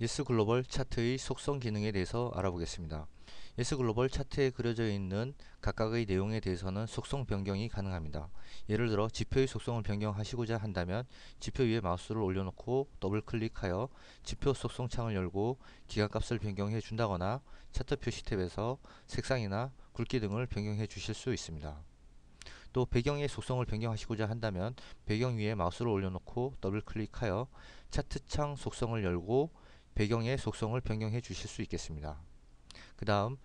예스 글로벌 차트의 속성 기능에 대해서 알아보겠습니다. 예스 글로벌 차트에 그려져 있는 각각의 내용에 대해서는 속성 변경이 가능합니다. 예를 들어 지표의 속성을 변경하시고자 한다면 지표 위에 마우스를 올려놓고 더블 클릭하여 지표 속성 창을 열고 기간값을 변경해 준다거나 차트 표시 탭에서 색상이나 굵기 등을 변경해 주실 수 있습니다. 또 배경의 속성을 변경하시고자 한다면 배경 위에 마우스를 올려놓고 더블 클릭하여 차트창 속성을 열고 배경의 속성을 변경해 주실 수 있겠습니다. 그 다음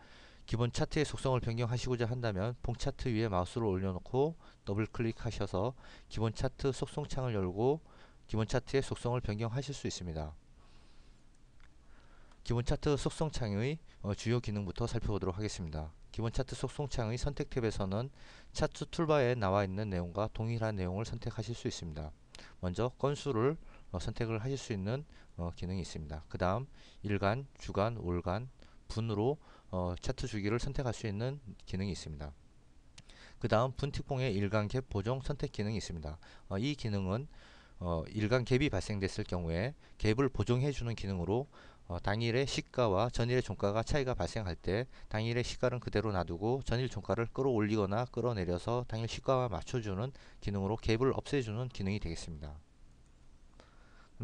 기본 차트의 속성을 변경하시고자 한다면 봉 차트 위에 마우스를 올려놓고 더블 클릭하셔서 기본 차트 속성 창을 열고 기본 차트의 속성을 변경하실 수 있습니다. 기본 차트 속성 창의 어, 주요 기능부터 살펴보도록 하겠습니다. 기본 차트 속성 창의 선택 탭에서는 차트 툴바에 나와 있는 내용과 동일한 내용을 선택하실 수 있습니다. 먼저 건수를 어, 선택을 하실 수 있는 어, 기능이 있습니다. 그 다음 일간, 주간, 월간, 분으로 어, 차트 주기를 선택할 수 있는 기능이 있습니다. 그 다음 분틱봉의 일간 갭 보정 선택 기능이 있습니다. 어, 이 기능은 어, 일간 갭이 발생됐을 경우에 갭을 보정해 주는 기능으로 어, 당일의 시가와 전일의 종가가 차이가 발생할 때 당일의 시가는 그대로 놔두고 전일 종가를 끌어올리거나 끌어내려서 당일 시가와 맞춰주는 기능으로 갭을 없애주는 기능이 되겠습니다.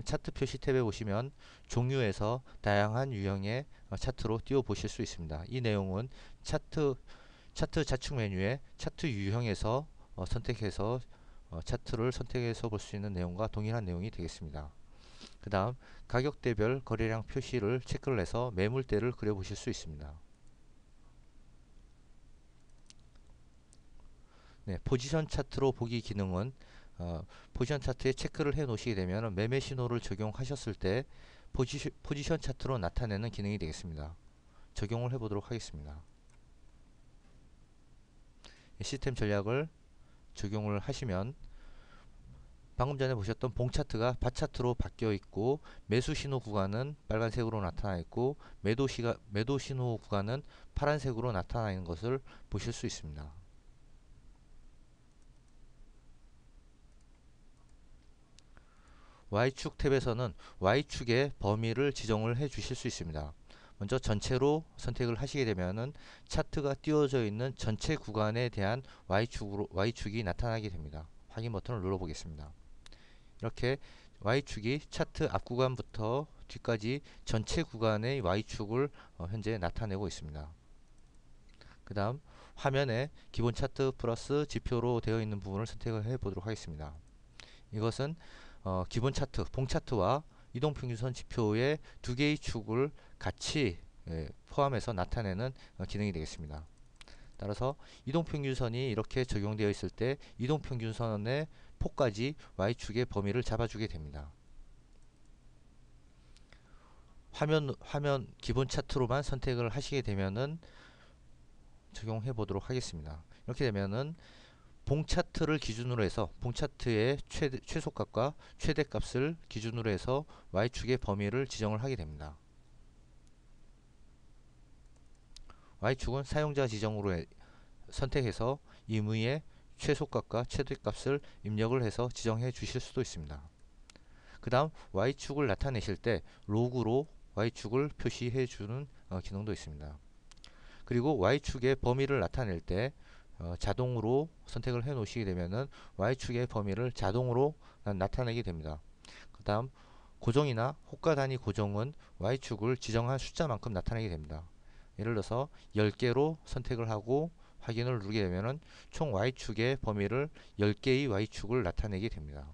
차트 표시 탭에 보시면 종류에서 다양한 유형의 어, 차트로 띄워 보실 수 있습니다. 이 내용은 차트 차트 좌측 메뉴에 차트 유형에서 어, 선택해서 어, 차트를 선택해서 볼 수 있는 내용과 동일한 내용이 되겠습니다. 그 다음 가격대별 거래량 표시를 체크를 해서 매물대를 그려보실 수 있습니다. 네, 포지션 차트로 보기 기능은 어, 포지션 차트에 체크를 해 놓으시게 되면 매매 신호를 적용하셨을 때 포지, 포지션 차트로 나타내는 기능이 되겠습니다. 적용을 해 보도록 하겠습니다. 시스템 전략을 적용을 하시면 방금 전에 보셨던 봉 차트가 바 차트로 바뀌어 있고 매수 신호 구간은 빨간색으로 나타나 있고 매도 시가 매도 신호 구간은 파란색으로 나타나 있는 것을 보실 수 있습니다. Y축 탭에서는 Y축의 범위를 지정을 해 주실 수 있습니다. 먼저 전체로 선택을 하시게 되면은 차트가 띄워져 있는 전체 구간에 대한 Y축으로 Y축이 나타나게 됩니다. 확인 버튼을 눌러 보겠습니다. 이렇게 Y축이 차트 앞 구간부터 뒤까지 전체 구간의 Y축을 어, 현재 나타내고 있습니다. 그 다음 화면에 기본 차트 플러스 지표로 되어 있는 부분을 선택을 해 보도록 하겠습니다. 이것은 어, 기본 차트, 봉 차트와 이동평균선 지표의 두 개의 축을 같이 예, 포함해서 나타내는 어, 기능이 되겠습니다. 따라서 이동평균선이 이렇게 적용되어 있을 때 이동평균선의 폭까지 Y축의 범위를 잡아주게 됩니다. 화면 화면 기본 차트로만 선택을 하시게 되면은 적용해 보도록 하겠습니다. 이렇게 되면은 봉 차트를 기준으로 해서 봉 차트의 최대, 최소값과 최대값을 기준으로 해서 Y축의 범위를 지정을 하게 됩니다. Y축은 사용자 지정으로 해, 선택해서 임의의 최소값과 최대값을 입력을 해서 지정해 주실 수도 있습니다. 그 다음 Y축을 나타내실 때 로그로 Y축을 표시해 주는 어, 기능도 있습니다. 그리고 Y축의 범위를 나타낼 때 어, 자동으로 선택을 해 놓으시게 되면은 Y축의 범위를 자동으로 나타내게 됩니다. 그 다음 고정이나 호가 단위 고정은 Y축을 지정한 숫자만큼 나타내게 됩니다. 예를 들어서 10개로 선택을 하고 확인을 누르게 되면은 총 Y축의 범위를 10개의 Y축을 나타내게 됩니다.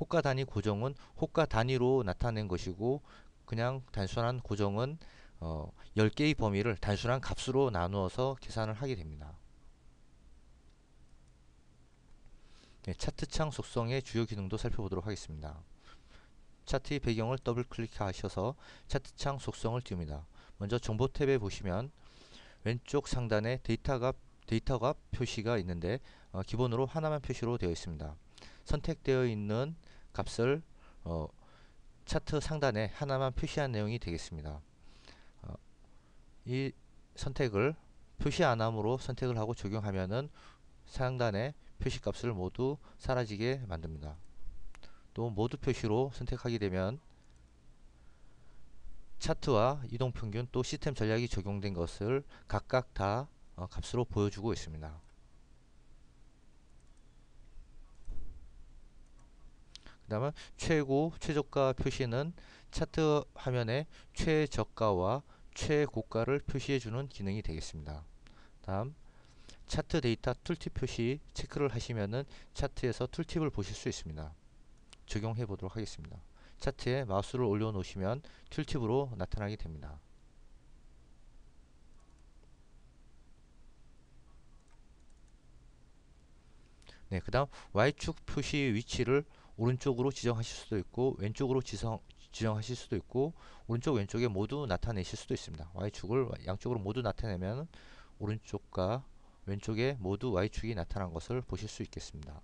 호가 단위 고정은 호가 단위로 나타낸 것이고 그냥 단순한 고정은 어, 10개의 범위를 단순한 값으로 나누어서 계산을 하게 됩니다. 네, 차트창 속성의 주요 기능도 살펴보도록 하겠습니다. 차트의 배경을 더블 클릭하셔서 차트창 속성을 띄웁니다. 먼저 정보 탭에 보시면 왼쪽 상단에 데이터가 데이터가 표시가 있는데 어, 기본으로 하나만 표시로 되어 있습니다. 선택되어 있는 값을 어, 차트 상단에 하나만 표시한 내용이 되겠습니다. 어, 이 선택을 표시 안함으로 선택을 하고 적용하면은 상단에 표시값을 모두 사라지게 만듭니다. 또 모두 표시로 선택하게 되면 차트와 이동평균 또 시스템 전략이 적용된 것을 각각 다 어, 값으로 보여주고 있습니다. 그 다음은 최고, 최저가 표시는 차트 화면에 최저가와 최고가를 표시해주는 기능이 되겠습니다. 다음 차트 데이터 툴팁 표시 체크를 하시면은 차트에서 툴팁을 보실 수 있습니다. 적용해 보도록 하겠습니다. 차트에 마우스를 올려 놓으시면 툴팁으로 나타나게 됩니다. 네, 그 다음 Y축 표시 위치를 오른쪽으로 지정하실 수도 있고 왼쪽으로 지정, 지정하실 수도 있고 오른쪽 왼쪽에 모두 나타내실 수도 있습니다. Y축을 양쪽으로 모두 나타내면 오른쪽과 왼쪽에 모두 Y축이 나타난 것을 보실 수 있겠습니다.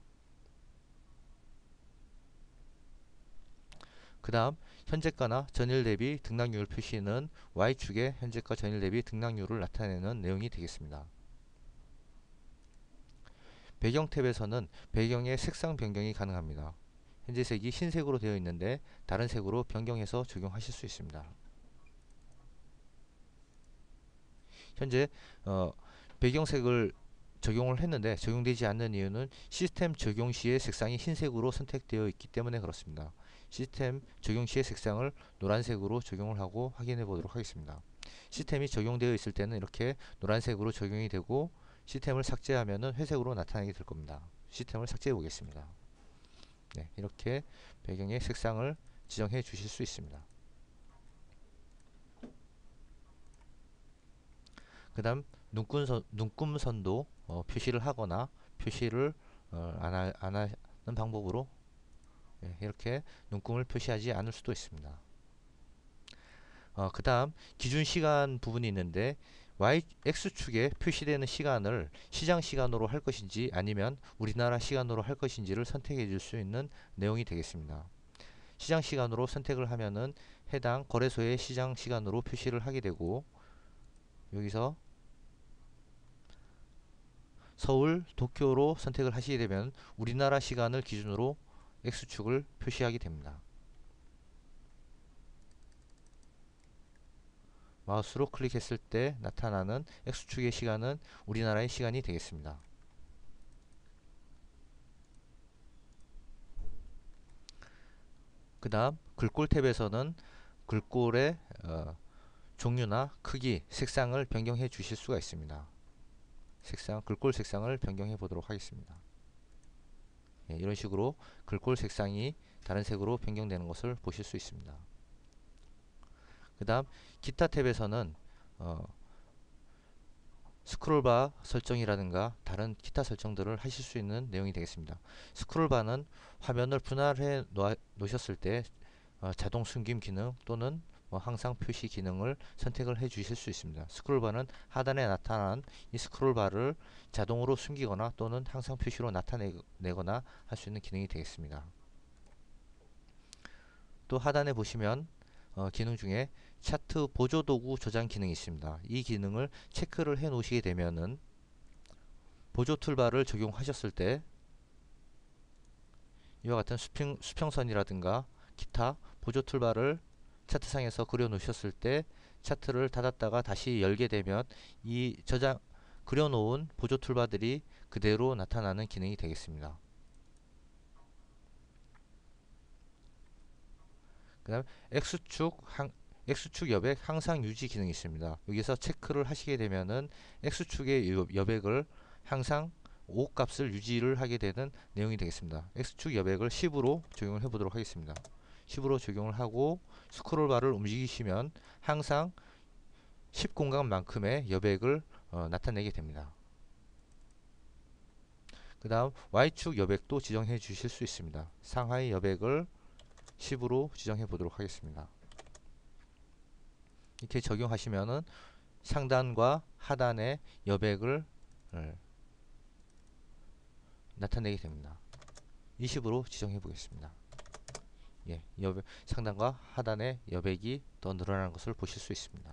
그 다음 현재가나 전일 대비 등락률 표시는 Y축에 현재가 전일 대비 등락률을 나타내는 내용이 되겠습니다. 배경 탭에서는 배경의 색상 변경이 가능합니다. 현재 색이 흰색으로 되어 있는데 다른 색으로 변경해서 적용하실 수 있습니다. 현재 어, 배경색을 적용을 했는데 적용되지 않는 이유는 시스템 적용 시에 색상이 흰색으로 선택되어 있기 때문에 그렇습니다. 시스템 적용 시의 색상을 노란색으로 적용을 하고 확인해 보도록 하겠습니다. 시스템이 적용되어 있을 때는 이렇게 노란색으로 적용이 되고 시스템을 삭제하면 회색으로 나타나게 될 겁니다. 시스템을 삭제해 보겠습니다. 네, 이렇게 배경의 색상을 지정해 주실 수 있습니다. 그 다음 눈금선, 눈금선도 어, 표시를 하거나 표시를 어, 안, 하, 안 하는 방법으로 예, 이렇게 눈금을 표시하지 않을 수도 있습니다. 어, 그 다음 기준 시간 부분이 있는데 y x축에 표시되는 시간을 시장 시간으로 할 것인지 아니면 우리나라 시간으로 할 것인지를 선택해 줄 수 있는 내용이 되겠습니다. 시장 시간으로 선택을 하면은 해당 거래소의 시장 시간으로 표시를 하게 되고 여기서 서울, 도쿄로 선택을 하시게 되면 우리나라 시간을 기준으로 X축을 표시하게 됩니다. 마우스로 클릭했을 때 나타나는 X축의 시간은 우리나라의 시간이 되겠습니다. 그 다음 글꼴 탭에서는 글꼴의 어, 종류나 크기, 색상을 변경해 주실 수가 있습니다. 색상, 글꼴 색상을 변경해 보도록 하겠습니다. 예, 이런 식으로 글꼴 색상이 다른 색으로 변경되는 것을 보실 수 있습니다. 그 다음 기타 탭에서는 어, 스크롤바 설정이라든가 다른 기타 설정들을 하실 수 있는 내용이 되겠습니다. 스크롤바는 화면을 분할해 놓으셨을 때 어, 자동 숨김 기능 또는 뭐 항상 표시 기능을 선택을 해 주실 수 있습니다. 스크롤바는 하단에 나타난 이 스크롤바를 자동으로 숨기거나 또는 항상 표시로 나타내거나 할 수 있는 기능이 되겠습니다. 또 하단에 보시면 어, 기능 중에 차트 보조 도구 저장 기능이 있습니다. 이 기능을 체크를 해 놓으시게 되면은 보조 툴바를 적용하셨을 때 이와 같은 수평, 수평선이라든가 기타 보조 툴바를 차트상에서 그려 놓으셨을 때 차트를 닫았다가 다시 열게 되면 이 저장 그려 놓은 보조 툴바들이 그대로 나타나는 기능이 되겠습니다. 그 다음 X축 항, X축 여백 항상 유지 기능이 있습니다. 여기서 체크를 하시게 되면은 X축의 여백을 항상 5 값을 유지를 하게 되는 내용이 되겠습니다. X축 여백을 10으로 적용을 해 보도록 하겠습니다. 10으로 적용을 하고 스크롤바를 움직이시면 항상 10 공간만큼의 여백을 어, 나타내게 됩니다. 그 다음 Y축 여백도 지정해 주실 수 있습니다. 상하의 여백을 10으로 지정해 보도록 하겠습니다. 이렇게 적용하시면은 상단과 하단의 여백을 네, 나타내게 됩니다. 20으로 지정해 보겠습니다. 예, 여백, 상단과 하단의 여백이 더 늘어나는 것을 보실 수 있습니다.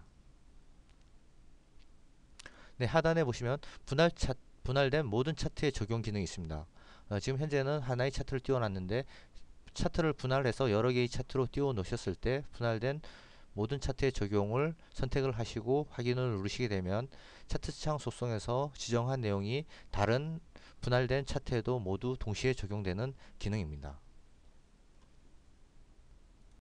네, 하단에 보시면 분할 차, 분할된 모든 차트의 적용 기능이 있습니다. 어, 지금 현재는 하나의 차트를 띄워놨는데 차트를 분할해서 여러 개의 차트로 띄워 놓으셨을 때 분할된 모든 차트의 적용을 선택을 하시고 확인을 누르시게 되면 차트창 속성에서 지정한 내용이 다른 분할된 차트에도 모두 동시에 적용되는 기능입니다.